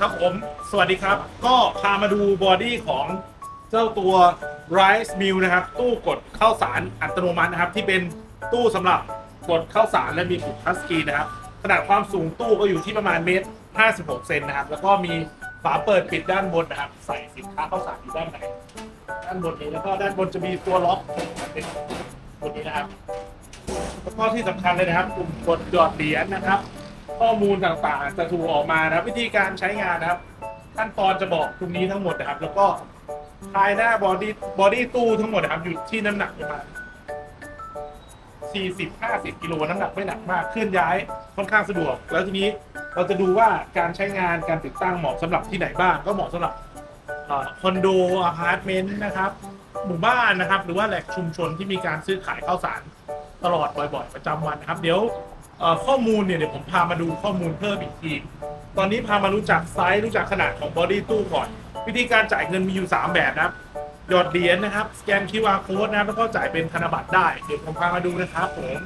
ครับผม สวัสดีครับ ก็พามาดูบอดี้ของเจ้าตัว Rice Mill นะครับ ตู้กดข้าวสารอัตโนมัตินะครับ ที่เป็นตู้สำหรับกดข้าวสารและมีปุ่มทัชสกรีนนะครับ ขนาดความสูงตู้ก็อยู่ที่ประมาณเมตร 56 เซนนะครับ แล้วก็มีฝาเปิดปิดด้านบนนะครับ ใส่สินค้าข้าวสารอยู่ด้านในด้านบนนี้แล้วก็ด้านบนจะมีตัวล็อกเป็นบนนี้นะครับแล้วก็ที่สำคัญเลยนะครับปุ่มกดหยอดเหรียญนะครับ ข้อมูลต่างๆจะถูกออกมานะครับ วิธีการใช้งานนะครับ ขั้นตอนจะบอกตรงนี้ทั้งหมดนะครับ แล้วก็ภายหน้าบอดี้บอดี้ตู้ทั้งหมดนะครับอยู่ที่น้ำหนักประมาณ40-50 กิโลน้ำหนักไม่หนักมากเคลื่อนย้ายค่อนข้างสะดวก แล้วทีนี้เราจะดูว่าการใช้งานการติดตั้งเหมาะสำหรับที่ไหนบ้าง ก็เหมาะสำหรับคอนโดอพาร์ตเมนต์นะครับ หมู่บ้านนะครับ หรือว่าแหล่งชุมชนที่มีการซื้อขายข้าวสารตลอดบ่อย ๆ ประจำวันนะครับ เดี๋ยว ข้อมูลเนี่ยเดี๋ยวผมพามาดูข้อมูลเพิ่มอีกที ตอนนี้พามารู้จักไซส์รู้จักขนาดของบอดี้ตู้ก่อน วิธีการจ่ายเงินมีอยู่ 3 แบบนะครับหยอดเหรียญนะครับ สแกน QR code นะครับแล้วก็จ่ายเป็นธนบัตรได้ เดี๋ยวผมพามาดูนะครับผม